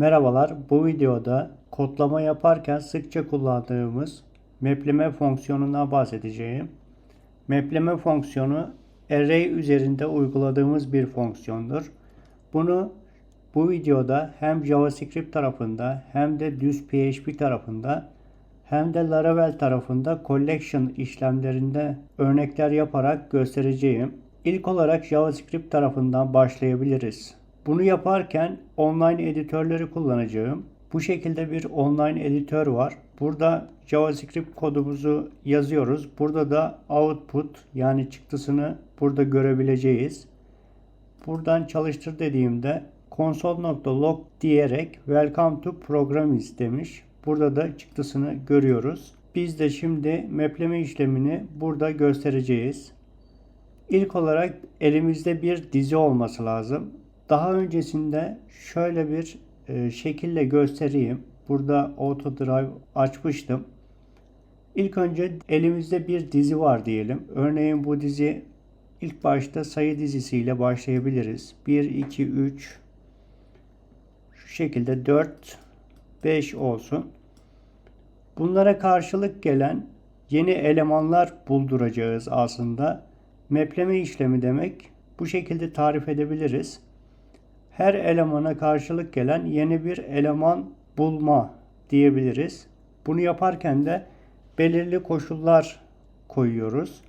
Merhabalar, bu videoda kodlama yaparken sıkça kullandığımız mapleme fonksiyonundan bahsedeceğim. Mapleme fonksiyonu array üzerinde uyguladığımız bir fonksiyondur. Bunu bu videoda hem JavaScript tarafında hem de düz PHP tarafında hem de Laravel tarafında collection işlemlerinde örnekler yaparak göstereceğim. İlk olarak JavaScript tarafından başlayabiliriz. Bunu yaparken online editörleri kullanacağım. Bu şekilde bir online editör var. Burada JavaScript kodumuzu yazıyoruz. Burada da output yani çıktısını burada görebileceğiz. Buradan çalıştır dediğimde console.log diyerek welcome to programs demiş. Burada da çıktısını görüyoruz. Biz de şimdi mapleme işlemini burada göstereceğiz. İlk olarak elimizde bir dizi olması lazım. Daha öncesinde şöyle bir e, şekille göstereyim. Burada Auto Drive açmıştım. İlk önce elimizde bir dizi var diyelim. Örneğin bu dizi ilk başta sayı dizisiyle başlayabiliriz. 1, 2, 3 şu şekilde 4, 5 olsun. Bunlara karşılık gelen yeni elemanlar bulduracağız aslında. Mapleme işlemi demek. Bu şekilde tarif edebiliriz her elemana karşılık gelen yeni bir eleman bulma diyebiliriz. Bunu yaparken de belirli koşullar koyuyoruz.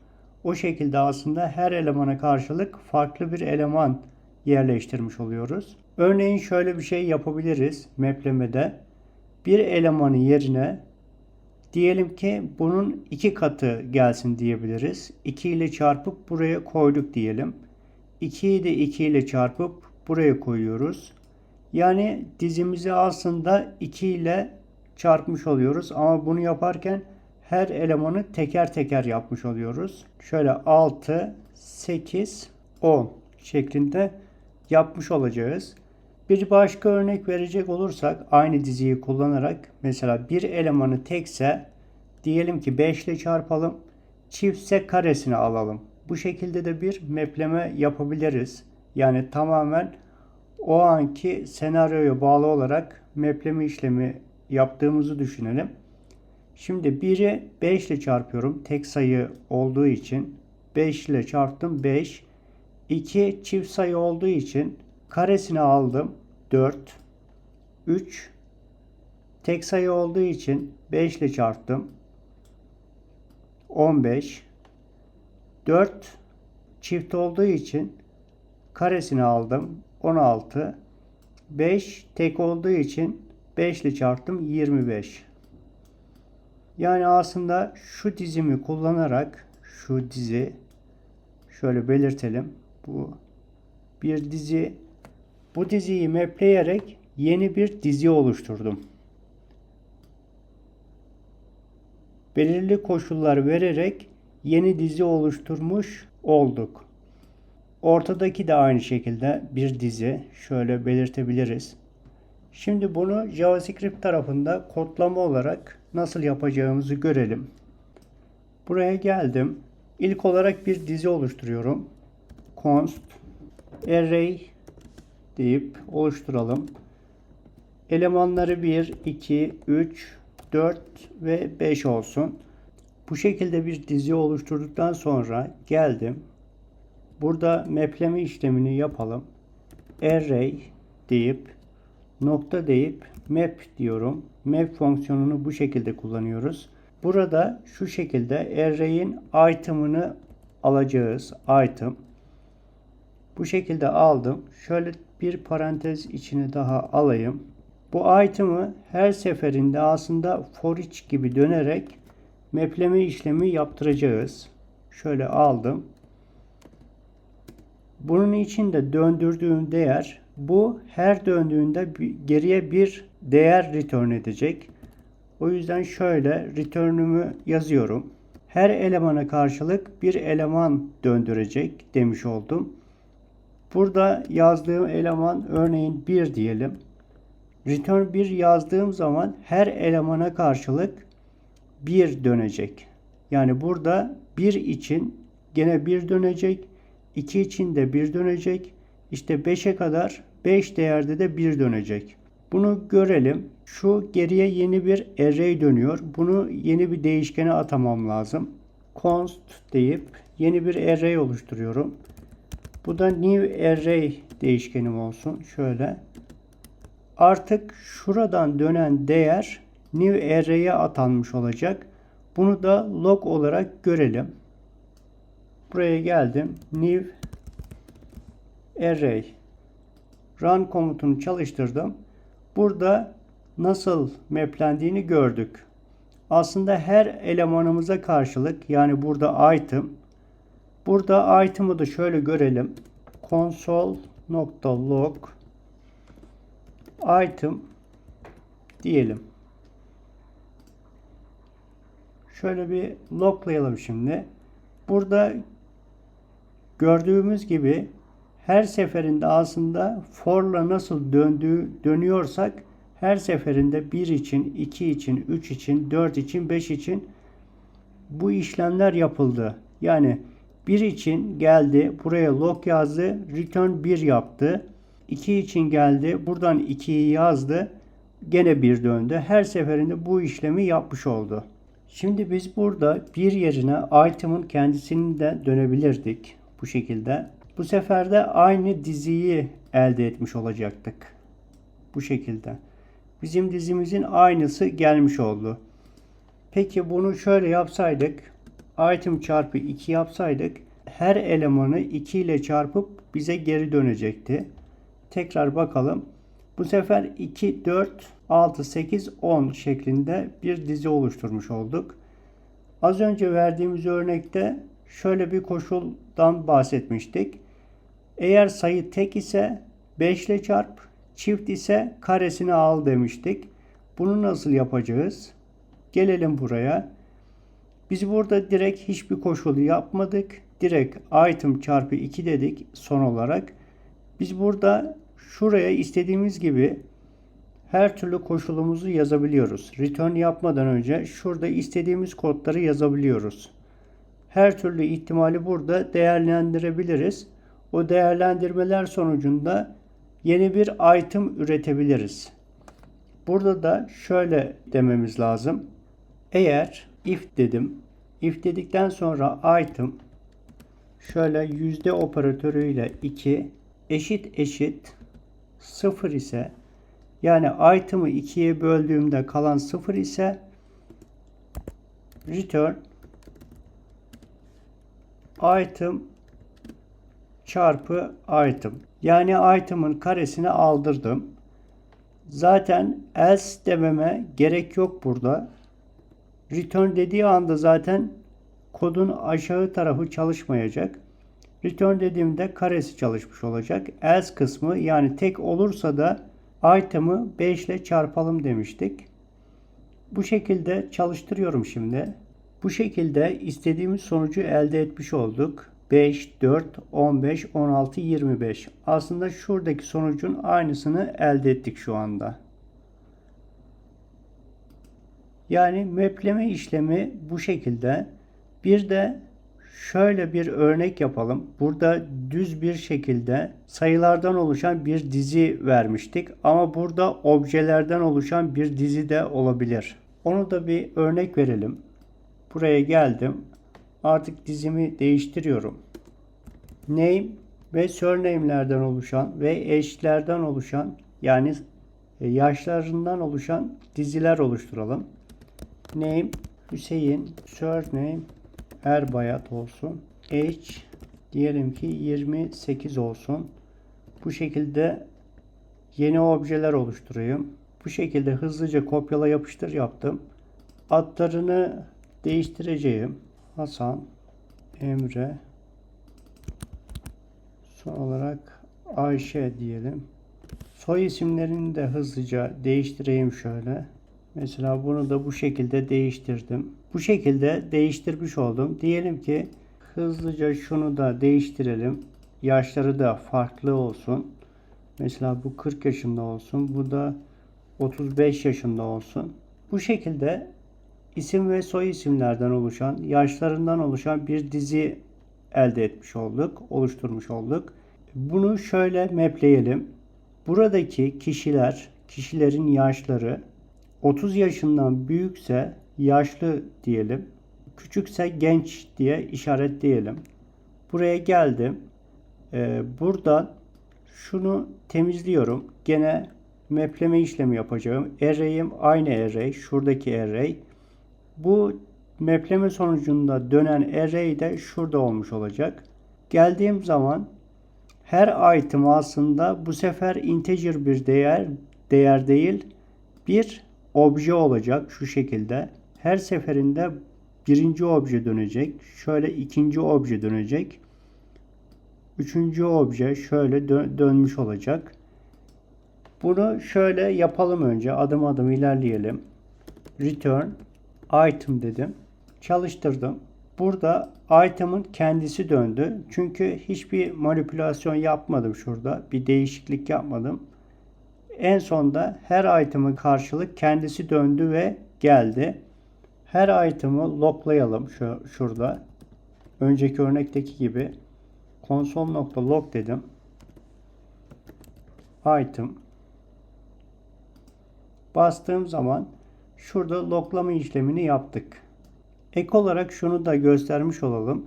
O şekilde aslında her elemana karşılık farklı bir eleman yerleştirmiş oluyoruz. Örneğin şöyle bir şey yapabiliriz maplemede. Bir elemanı yerine diyelim ki bunun iki katı gelsin diyebiliriz. 2 ile çarpıp buraya koyduk diyelim. 2'yi de 2 ile çarpıp buraya koyuyoruz. Yani dizimizi aslında 2 ile çarpmış oluyoruz. Ama bunu yaparken her elemanı teker teker yapmış oluyoruz. Şöyle 6, 8, 10 şeklinde yapmış olacağız. Bir başka örnek verecek olursak aynı diziyi kullanarak mesela bir elemanı tekse diyelim ki 5 ile çarpalım. Çiftse karesini alalım. Bu şekilde de bir mapleme yapabiliriz. Yani tamamen o anki senaryoya bağlı olarak mapleme işlemi yaptığımızı düşünelim. Şimdi 1'i 5 ile çarpıyorum. Tek sayı olduğu için 5 ile çarptım 5. 2 çift sayı olduğu için karesini aldım 4. 3 tek sayı olduğu için 5 ile çarptım 15. 4 çift olduğu için karesini aldım. 16. 5 tek olduğu için 5 ile çarptım 25. Yani aslında şu dizimi kullanarak şu dizi şöyle belirtelim. Bu bir dizi bu diziyi mapleyerek yeni bir dizi oluşturdum. Belirli koşullar vererek yeni dizi oluşturmuş olduk. Ortadaki de aynı şekilde bir dizi. Şöyle belirtebiliriz. Şimdi bunu JavaScript tarafında kodlama olarak nasıl yapacağımızı görelim. Buraya geldim. İlk olarak bir dizi oluşturuyorum. const array deyip oluşturalım. Elemanları 1, 2, 3, 4 ve 5 olsun. Bu şekilde bir dizi oluşturduktan sonra geldim. Burada mapleme işlemini yapalım. Array deyip nokta deyip map diyorum. Map fonksiyonunu bu şekilde kullanıyoruz. Burada şu şekilde array'in item'ını alacağız. Item. Bu şekilde aldım. Şöyle bir parantez içine daha alayım. Bu item'ı her seferinde aslında for each gibi dönerek mapleme işlemi yaptıracağız. Şöyle aldım. Bunun için de döndürdüğüm değer bu her döndüğünde geriye bir değer return edecek. O yüzden şöyle return'ümü yazıyorum. Her elemana karşılık bir eleman döndürecek demiş oldum. Burada yazdığım eleman örneğin 1 diyelim. Return 1 yazdığım zaman her elemana karşılık 1 dönecek. Yani burada 1 için gene 1 dönecek. 2 için de 1 dönecek. İşte 5'e kadar 5 değerde de 1 dönecek. Bunu görelim. Şu geriye yeni bir array dönüyor. Bunu yeni bir değişkene atamam lazım. const deyip yeni bir array oluşturuyorum. Bu da new array değişkenim olsun. Şöyle. Artık şuradan dönen değer new array'e atanmış olacak. Bunu da log olarak görelim. Buraya geldim. New array run komutunu çalıştırdım. Burada nasıl maplendiğini gördük. Aslında her elemanımıza karşılık yani burada item burada item'ı da şöyle görelim. console.log item diyelim. Şöyle bir loglayalım şimdi. Burada gördüğümüz gibi her seferinde aslında for'la nasıl döndüğü dönüyorsak her seferinde 1 için, 2 için, 3 için, 4 için, 5 için bu işlemler yapıldı. Yani 1 için geldi, buraya log yazdı, return 1 yaptı. 2 için geldi, buradan 2'yi yazdı, gene 1 döndü. Her seferinde bu işlemi yapmış oldu. Şimdi biz burada bir yerine item'ın kendisini de dönebilirdik bu şekilde. Bu sefer de aynı diziyi elde etmiş olacaktık. Bu şekilde. Bizim dizimizin aynısı gelmiş oldu. Peki bunu şöyle yapsaydık. Item çarpı 2 yapsaydık. Her elemanı 2 ile çarpıp bize geri dönecekti. Tekrar bakalım. Bu sefer 2, 4, 6, 8, 10 şeklinde bir dizi oluşturmuş olduk. Az önce verdiğimiz örnekte şöyle bir koşuldan bahsetmiştik. Eğer sayı tek ise 5 ile çarp, çift ise karesini al demiştik. Bunu nasıl yapacağız? Gelelim buraya. Biz burada direkt hiçbir koşulu yapmadık. Direkt item çarpı 2 dedik son olarak. Biz burada şuraya istediğimiz gibi her türlü koşulumuzu yazabiliyoruz. Return yapmadan önce şurada istediğimiz kodları yazabiliyoruz. Her türlü ihtimali burada değerlendirebiliriz. O değerlendirmeler sonucunda yeni bir item üretebiliriz. Burada da şöyle dememiz lazım. Eğer if dedim. If dedikten sonra item şöyle yüzde operatörüyle 2 eşit eşit 0 ise yani item'ı 2'ye böldüğümde kalan 0 ise return item çarpı item. Yani item'ın karesini aldırdım. Zaten else dememe gerek yok burada. Return dediği anda zaten kodun aşağı tarafı çalışmayacak. Return dediğimde karesi çalışmış olacak. Else kısmı yani tek olursa da item'ı 5 ile çarpalım demiştik. Bu şekilde çalıştırıyorum şimdi. Bu şekilde istediğimiz sonucu elde etmiş olduk. 5, 4, 15, 16, 25. Aslında şuradaki sonucun aynısını elde ettik şu anda. Yani mapleme işlemi bu şekilde. Bir de şöyle bir örnek yapalım. Burada düz bir şekilde sayılardan oluşan bir dizi vermiştik. Ama burada objelerden oluşan bir dizi de olabilir. Onu da bir örnek verelim. Buraya geldim. Artık dizimi değiştiriyorum. Name ve surname'lerden oluşan ve eşlerden oluşan yani e, yaşlarından oluşan diziler oluşturalım. Name Hüseyin, surname Erbayat olsun. Age diyelim ki 28 olsun. Bu şekilde yeni objeler oluşturayım. Bu şekilde hızlıca kopyala yapıştır yaptım. Adlarını değiştireceğim. Hasan, Emre, son olarak Ayşe diyelim. Soy isimlerini de hızlıca değiştireyim şöyle. Mesela bunu da bu şekilde değiştirdim. Bu şekilde değiştirmiş oldum. Diyelim ki hızlıca şunu da değiştirelim. Yaşları da farklı olsun. Mesela bu 40 yaşında olsun. Bu da 35 yaşında olsun. Bu şekilde isim ve soy isimlerden oluşan, yaşlarından oluşan bir dizi elde etmiş olduk, oluşturmuş olduk. Bunu şöyle mapleyelim. Buradaki kişiler kişilerin yaşları 30 yaşından büyükse yaşlı diyelim. Küçükse genç diye işaretleyelim. Buraya geldim. Ee, buradan şunu temizliyorum. Gene mapleme işlemi yapacağım. Array'im aynı array. Şuradaki array. Bu mapleme sonucunda dönen array de şurada olmuş olacak. Geldiğim zaman her item aslında bu sefer integer bir değer değer değil bir obje olacak şu şekilde. Her seferinde birinci obje dönecek. Şöyle ikinci obje dönecek. Üçüncü obje şöyle dö- dönmüş olacak. Bunu şöyle yapalım önce. Adım adım ilerleyelim. Return item dedim. Çalıştırdım. Burada item'ın kendisi döndü. Çünkü hiçbir manipülasyon yapmadım şurada. Bir değişiklik yapmadım. En sonda her item'ın karşılık kendisi döndü ve geldi. Her item'ı locklayalım şu şurada. Önceki örnekteki gibi console.log dedim. Item bastığım zaman şurada locklama işlemini yaptık. Ek olarak şunu da göstermiş olalım.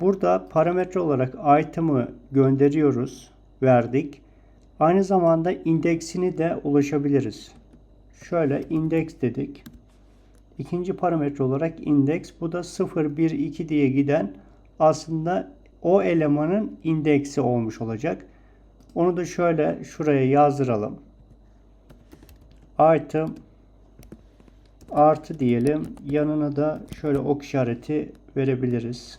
Burada parametre olarak item'ı gönderiyoruz, verdik. Aynı zamanda indeksini de ulaşabiliriz. Şöyle indeks dedik. İkinci parametre olarak indeks. Bu da 0, 1, 2 diye giden aslında o elemanın indeksi olmuş olacak. Onu da şöyle şuraya yazdıralım. Item artı diyelim. Yanına da şöyle ok işareti verebiliriz.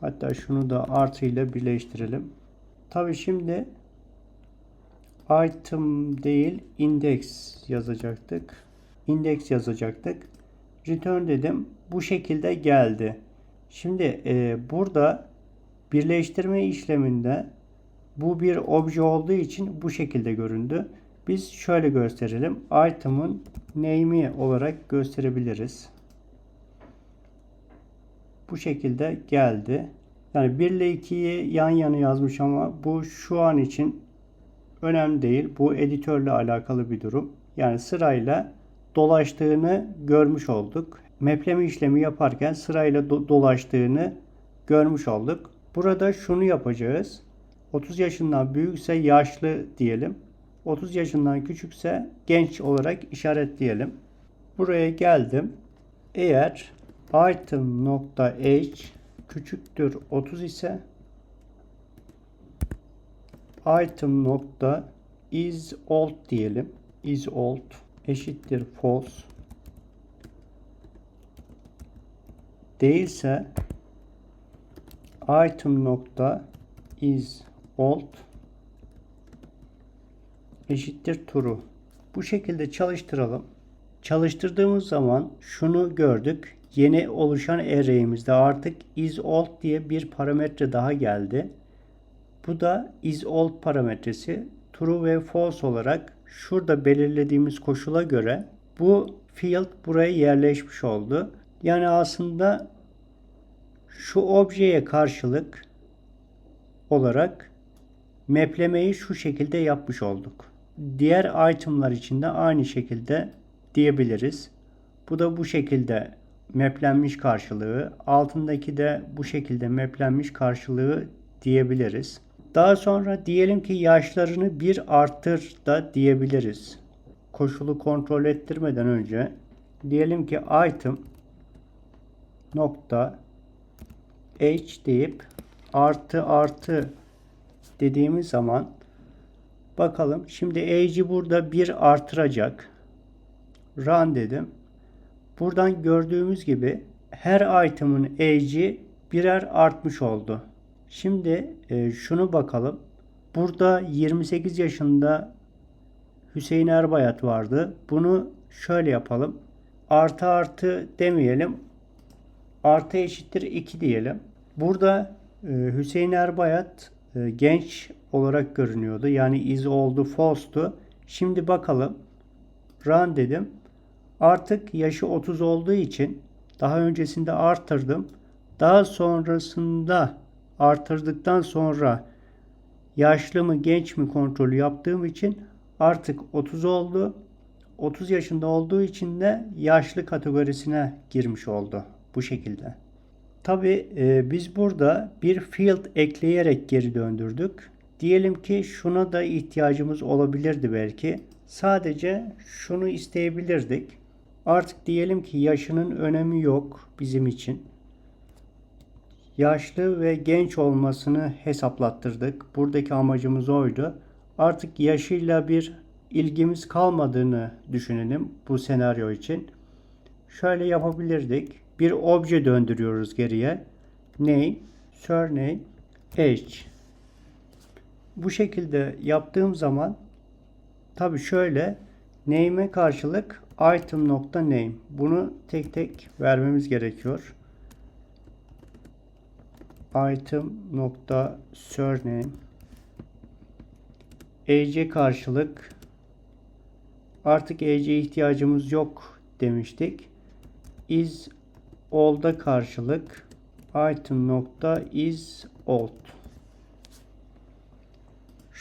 Hatta şunu da artı ile birleştirelim. Tabi şimdi item değil index yazacaktık. Index yazacaktık. Return dedim. Bu şekilde geldi. Şimdi e, burada birleştirme işleminde bu bir obje olduğu için bu şekilde göründü. Biz şöyle gösterelim. Item'ın name'i olarak gösterebiliriz. Bu şekilde geldi. Yani 1 ile 2'yi yan yana yazmış ama bu şu an için önemli değil. Bu editörle alakalı bir durum. Yani sırayla dolaştığını görmüş olduk. Mapleme işlemi yaparken sırayla do- dolaştığını görmüş olduk. Burada şunu yapacağız. 30 yaşından büyükse yaşlı diyelim. 30 yaşından küçükse genç olarak işaretleyelim. Buraya geldim. Eğer item.age küçüktür 30 ise item nokta is old diyelim. is old eşittir false değilse item nokta is old eşittir true. Bu şekilde çalıştıralım. Çalıştırdığımız zaman şunu gördük. Yeni oluşan array'imizde artık is old diye bir parametre daha geldi. Bu da is old parametresi true ve false olarak şurada belirlediğimiz koşula göre bu field buraya yerleşmiş oldu. Yani aslında şu objeye karşılık olarak maplemeyi şu şekilde yapmış olduk. Diğer itemlar için de aynı şekilde diyebiliriz. Bu da bu şekilde maplenmiş karşılığı. Altındaki de bu şekilde maplenmiş karşılığı diyebiliriz. Daha sonra diyelim ki yaşlarını bir arttır da diyebiliriz. Koşulu kontrol ettirmeden önce diyelim ki item nokta h deyip artı artı dediğimiz zaman bakalım şimdi age'i burada bir artıracak. Run dedim. Buradan gördüğümüz gibi her item'ın age'i birer artmış oldu. Şimdi e, şunu bakalım. Burada 28 yaşında Hüseyin Erbayat vardı. Bunu şöyle yapalım. Artı artı demeyelim. Artı eşittir 2 diyelim. Burada e, Hüseyin Erbayat e, genç olarak görünüyordu. Yani is oldu false'tu. Şimdi bakalım. Run dedim. Artık yaşı 30 olduğu için daha öncesinde artırdım. Daha sonrasında artırdıktan sonra yaşlı mı genç mi kontrolü yaptığım için artık 30 oldu. 30 yaşında olduğu için de yaşlı kategorisine girmiş oldu bu şekilde. Tabi biz burada bir field ekleyerek geri döndürdük. Diyelim ki şuna da ihtiyacımız olabilirdi belki. Sadece şunu isteyebilirdik. Artık diyelim ki yaşının önemi yok bizim için. Yaşlı ve genç olmasını hesaplattırdık. Buradaki amacımız oydu. Artık yaşıyla bir ilgimiz kalmadığını düşünelim bu senaryo için. Şöyle yapabilirdik. Bir obje döndürüyoruz geriye. Name, surname, age. Bu şekilde yaptığım zaman tabi şöyle name'e karşılık item name. Bunu tek tek vermemiz gerekiyor. item nokta surname age'e karşılık artık age'e ihtiyacımız yok demiştik. is old'a karşılık item is old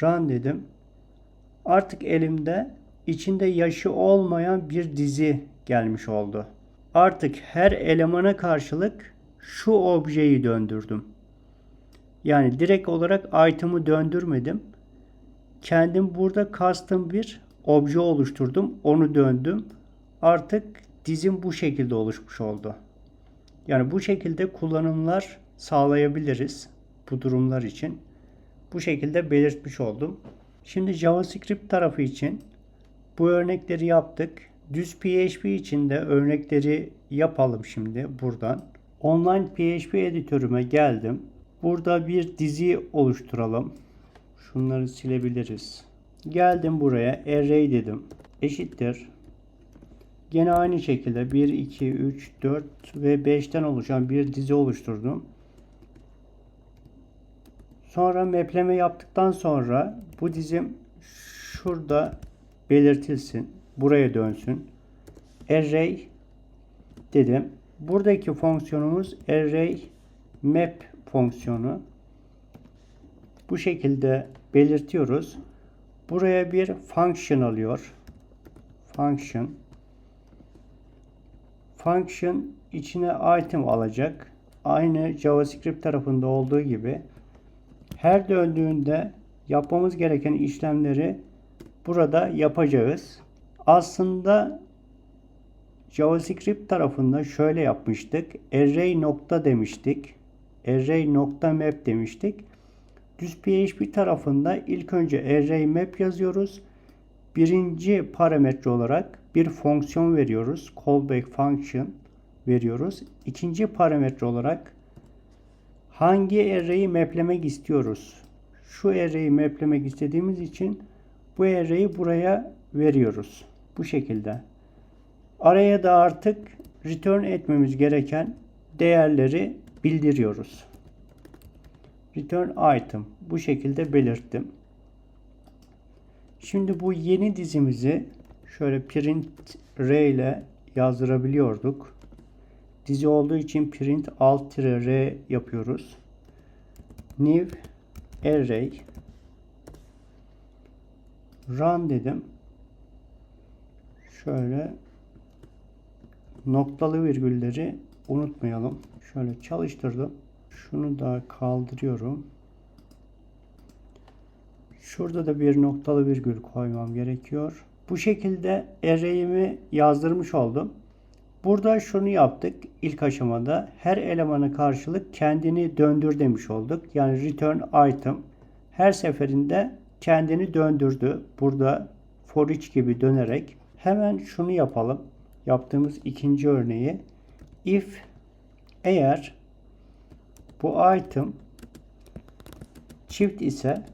run dedim. Artık elimde içinde yaşı olmayan bir dizi gelmiş oldu. Artık her elemana karşılık şu objeyi döndürdüm. Yani direkt olarak item'ı döndürmedim. Kendim burada custom bir obje oluşturdum. Onu döndüm. Artık dizim bu şekilde oluşmuş oldu. Yani bu şekilde kullanımlar sağlayabiliriz bu durumlar için. Bu şekilde belirtmiş oldum. Şimdi JavaScript tarafı için bu örnekleri yaptık. Düz PHP için de örnekleri yapalım şimdi buradan. Online PHP editörüme geldim. Burada bir dizi oluşturalım. Şunları silebiliriz. Geldim buraya array dedim. Eşittir. Gene aynı şekilde 1, 2, 3, 4 ve 5'ten oluşan bir dizi oluşturdum. Sonra mapleme yaptıktan sonra bu dizim şurada belirtilsin. Buraya dönsün. Array dedim. Buradaki fonksiyonumuz array map fonksiyonu. Bu şekilde belirtiyoruz. Buraya bir function alıyor. Function. Function içine item alacak. Aynı JavaScript tarafında olduğu gibi her döndüğünde yapmamız gereken işlemleri burada yapacağız. Aslında JavaScript tarafında şöyle yapmıştık. Array nokta demiştik. Array nokta map demiştik. Düz PHP tarafında ilk önce array map yazıyoruz. Birinci parametre olarak bir fonksiyon veriyoruz. Callback function veriyoruz. İkinci parametre olarak hangi array'i maplemek istiyoruz? Şu array'i maplemek istediğimiz için bu array'i buraya veriyoruz. Bu şekilde. Araya da artık return etmemiz gereken değerleri bildiriyoruz. Return item bu şekilde belirttim. Şimdi bu yeni dizimizi şöyle print r ile yazdırabiliyorduk. Dizi olduğu için print alt r yapıyoruz. New array run dedim. Şöyle noktalı virgülleri unutmayalım. Şöyle çalıştırdım. Şunu da kaldırıyorum. Şurada da bir noktalı virgül koymam gerekiyor. Bu şekilde array'imi yazdırmış oldum. Burada şunu yaptık ilk aşamada. Her elemana karşılık kendini döndür demiş olduk. Yani return item her seferinde kendini döndürdü. Burada for each gibi dönerek. Hemen şunu yapalım. Yaptığımız ikinci örneği. If eğer bu item çift ise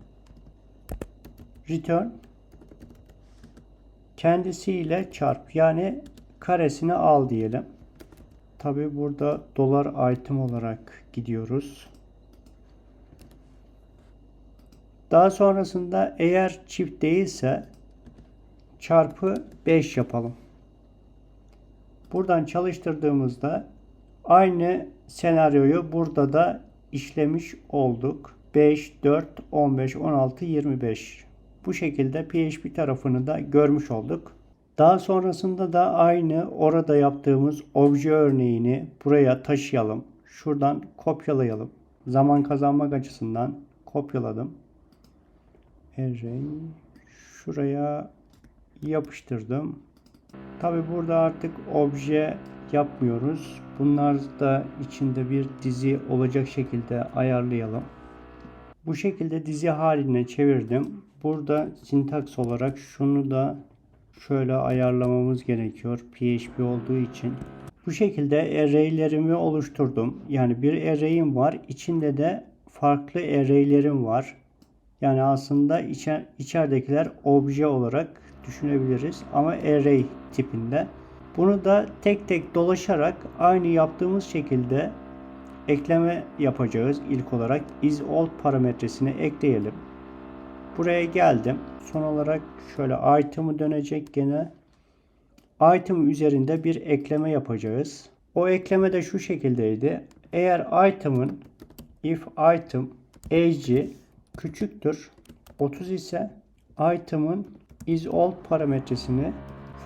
return kendisiyle çarp. Yani karesini al diyelim. Tabi burada dolar item olarak gidiyoruz. Daha sonrasında eğer çift değilse çarpı 5 yapalım. Buradan çalıştırdığımızda aynı senaryoyu burada da işlemiş olduk. 5, 4, 15, 16, 25. Bu şekilde PHP tarafını da görmüş olduk. Daha sonrasında da aynı orada yaptığımız obje örneğini buraya taşıyalım. Şuradan kopyalayalım. Zaman kazanmak açısından kopyaladım. Array şuraya yapıştırdım. Tabi burada artık obje yapmıyoruz. Bunlar da içinde bir dizi olacak şekilde ayarlayalım. Bu şekilde dizi haline çevirdim. Burada sintaks olarak şunu da şöyle ayarlamamız gerekiyor. PHP olduğu için. Bu şekilde array'lerimi oluşturdum. Yani bir array'im var. İçinde de farklı array'lerim var. Yani aslında içer, içeridekiler obje olarak düşünebiliriz ama array tipinde. Bunu da tek tek dolaşarak aynı yaptığımız şekilde ekleme yapacağız ilk olarak. is old parametresini ekleyelim. Buraya geldim. Son olarak şöyle item'ı dönecek gene. Item üzerinde bir ekleme yapacağız. O ekleme de şu şekildeydi. Eğer item'ın if item age'i küçüktür 30 ise item'ın is old parametresini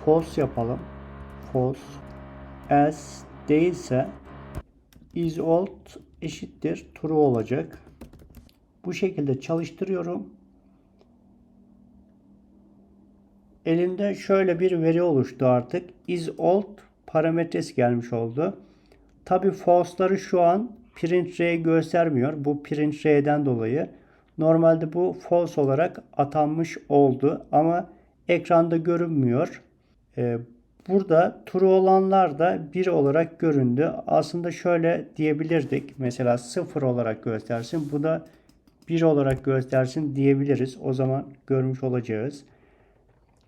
false yapalım. False. Else değilse is old eşittir true olacak. Bu şekilde çalıştırıyorum. Elimde şöyle bir veri oluştu artık. Is old parametresi gelmiş oldu. Tabi false'ları şu an print ray göstermiyor. Bu print ray'den dolayı. Normalde bu false olarak atanmış oldu ama ekranda görünmüyor. Ee, burada true olanlar da 1 olarak göründü. Aslında şöyle diyebilirdik. Mesela 0 olarak göstersin. Bu da 1 olarak göstersin diyebiliriz. O zaman görmüş olacağız.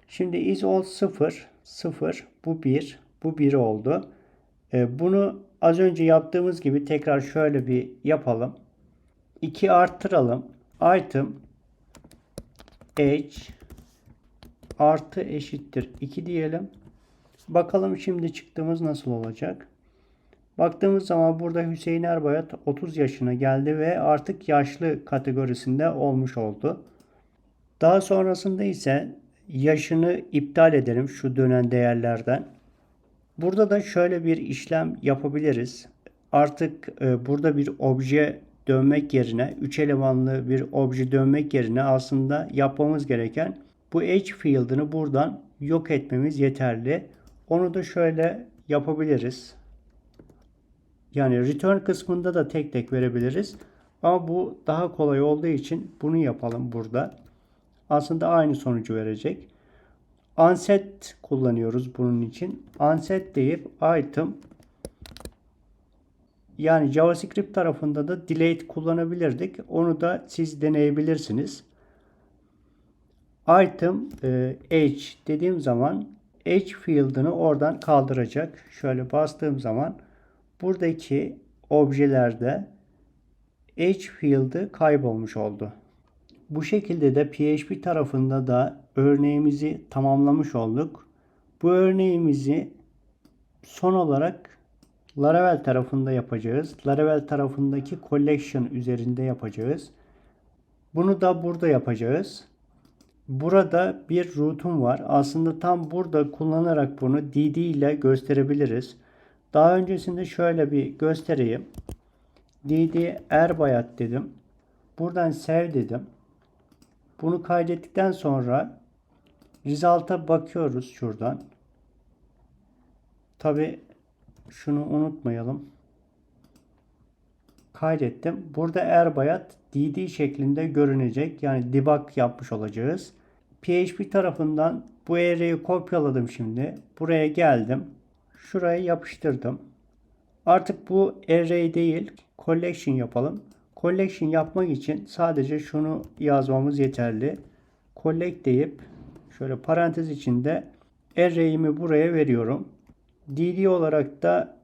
Şimdi is all 0, 0, bu 1, bu 1 oldu. Ee, bunu az önce yaptığımız gibi tekrar şöyle bir yapalım. 2 arttıralım. Item age artı eşittir 2 diyelim. Bakalım şimdi çıktığımız nasıl olacak. Baktığımız zaman burada Hüseyin Erbayat 30 yaşına geldi ve artık yaşlı kategorisinde olmuş oldu. Daha sonrasında ise yaşını iptal edelim şu dönen değerlerden. Burada da şöyle bir işlem yapabiliriz. Artık e, burada bir obje dönmek yerine 3 elemanlı bir obje dönmek yerine aslında yapmamız gereken bu edge field'ını buradan yok etmemiz yeterli. Onu da şöyle yapabiliriz. Yani return kısmında da tek tek verebiliriz. Ama bu daha kolay olduğu için bunu yapalım burada. Aslında aynı sonucu verecek. Unset kullanıyoruz bunun için. Unset deyip item yani JavaScript tarafında da delete kullanabilirdik. Onu da siz deneyebilirsiniz. Item e, age dediğim zaman age field'ını oradan kaldıracak. Şöyle bastığım zaman buradaki objelerde age field'ı kaybolmuş oldu. Bu şekilde de PHP tarafında da örneğimizi tamamlamış olduk. Bu örneğimizi son olarak Laravel tarafında yapacağız. Laravel tarafındaki collection üzerinde yapacağız. Bunu da burada yapacağız. Burada bir root'um var. Aslında tam burada kullanarak bunu dd ile gösterebiliriz. Daha öncesinde şöyle bir göstereyim. dd erbayat dedim. Buradan save dedim. Bunu kaydettikten sonra result'a bakıyoruz şuradan. Tabi şunu unutmayalım. Kaydettim. Burada Erbayat DD şeklinde görünecek. Yani debug yapmış olacağız. PHP tarafından bu array'i kopyaladım şimdi. Buraya geldim. Şuraya yapıştırdım. Artık bu array değil collection yapalım. Collection yapmak için sadece şunu yazmamız yeterli. Collect deyip şöyle parantez içinde array'imi buraya veriyorum. DD olarak da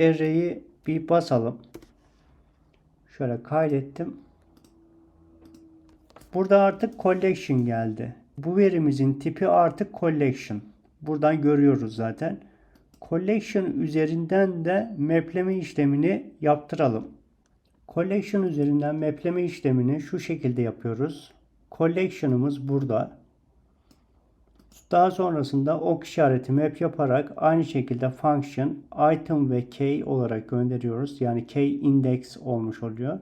array'i bir basalım. Şöyle kaydettim. Burada artık collection geldi. Bu verimizin tipi artık collection. Buradan görüyoruz zaten. Collection üzerinden de mapleme işlemini yaptıralım. Collection üzerinden mapleme işlemini şu şekilde yapıyoruz. Collection'ımız burada. Daha sonrasında ok işareti map yaparak aynı şekilde function, item ve key olarak gönderiyoruz. Yani key index olmuş oluyor.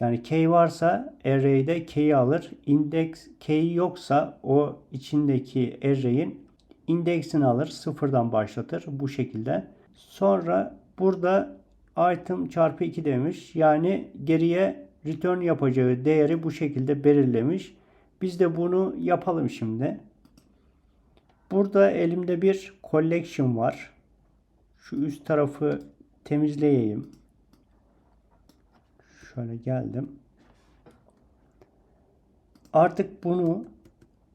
Yani key varsa array'de key'i alır. Index key yoksa o içindeki array'in indeksini alır. Sıfırdan başlatır bu şekilde. Sonra burada item çarpı 2 demiş. Yani geriye return yapacağı değeri bu şekilde belirlemiş. Biz de bunu yapalım şimdi. Burada elimde bir collection var. Şu üst tarafı temizleyeyim. Şöyle geldim. Artık bunu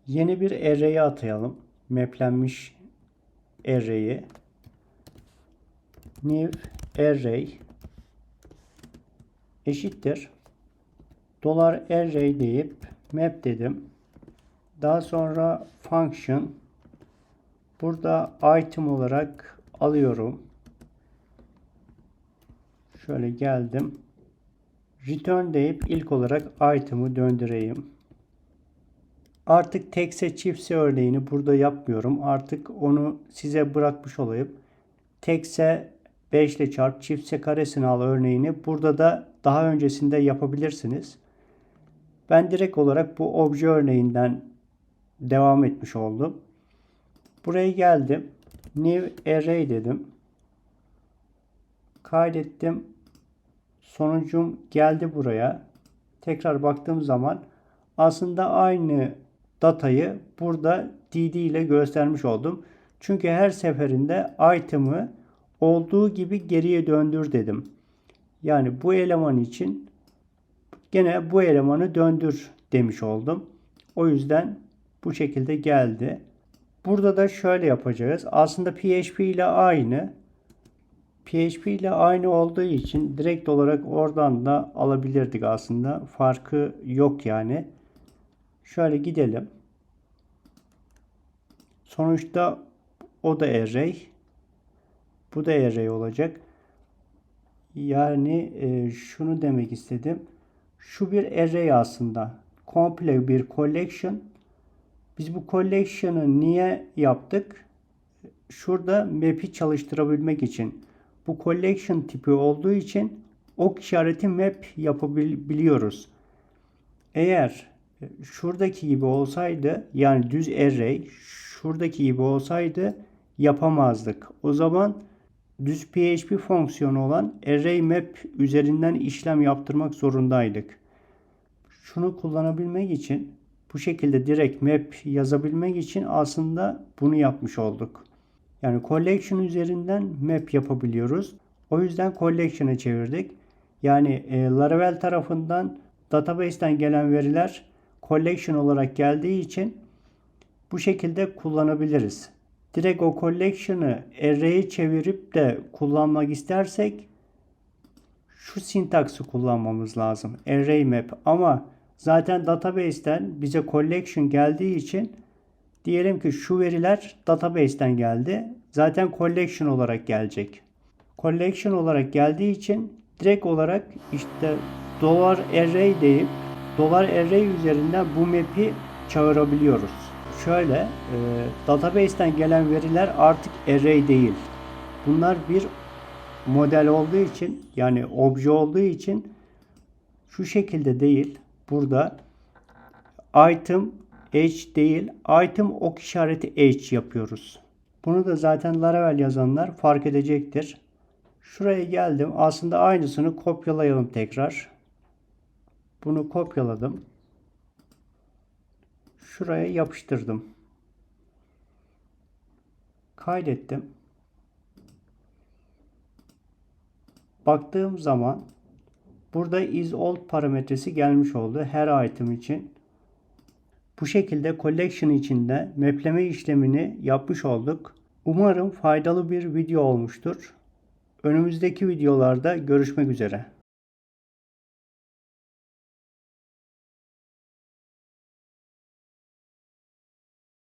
yeni bir array'e atayalım. Maplenmiş array'i. New array eşittir. Dolar array deyip map dedim. Daha sonra function burada item olarak alıyorum. Şöyle geldim. Return deyip ilk olarak item'ı döndüreyim. Artık tekse çiftse örneğini burada yapmıyorum. Artık onu size bırakmış olayım. Tekse 5 ile çarp çiftse karesini al örneğini burada da daha öncesinde yapabilirsiniz. Ben direkt olarak bu obje örneğinden devam etmiş oldum. Buraya geldim. New array dedim. Kaydettim. Sonucum geldi buraya. Tekrar baktığım zaman aslında aynı datayı burada dd ile göstermiş oldum. Çünkü her seferinde item'ı olduğu gibi geriye döndür dedim. Yani bu eleman için gene bu elemanı döndür demiş oldum. O yüzden bu şekilde geldi. Burada da şöyle yapacağız. Aslında PHP ile aynı. PHP ile aynı olduğu için direkt olarak oradan da alabilirdik aslında. Farkı yok yani. Şöyle gidelim. Sonuçta o da array. Bu da array olacak. Yani e, şunu demek istedim. Şu bir array aslında. Komple bir collection. Biz bu collection'ı niye yaptık? Şurada map'i çalıştırabilmek için. Bu collection tipi olduğu için ok işareti map yapabiliyoruz. Eğer şuradaki gibi olsaydı yani düz array şuradaki gibi olsaydı yapamazdık. O zaman düz PHP fonksiyonu olan array map üzerinden işlem yaptırmak zorundaydık. Şunu kullanabilmek için bu şekilde direkt map yazabilmek için aslında bunu yapmış olduk. Yani collection üzerinden map yapabiliyoruz. O yüzden collection'a çevirdik. Yani e, Laravel tarafından database'ten gelen veriler collection olarak geldiği için bu şekilde kullanabiliriz. Direkt o collection'ı array'e çevirip de kullanmak istersek şu sintaksı kullanmamız lazım. Array map ama zaten database'ten bize collection geldiği için diyelim ki şu veriler database'ten geldi. Zaten collection olarak gelecek. Collection olarak geldiği için direkt olarak işte dolar array deyip dolar array üzerinden bu map'i çağırabiliyoruz. Şöyle e, database'ten gelen veriler artık array değil. Bunlar bir model olduğu için yani obje olduğu için şu şekilde değil. Burada item h değil item ok işareti h yapıyoruz. Bunu da zaten Laravel yazanlar fark edecektir. Şuraya geldim. Aslında aynısını kopyalayalım tekrar. Bunu kopyaladım. Şuraya yapıştırdım. Kaydettim. Baktığım zaman burada is old parametresi gelmiş oldu her item için. Bu şekilde collection içinde mapleme işlemini yapmış olduk. Umarım faydalı bir video olmuştur. Önümüzdeki videolarda görüşmek üzere.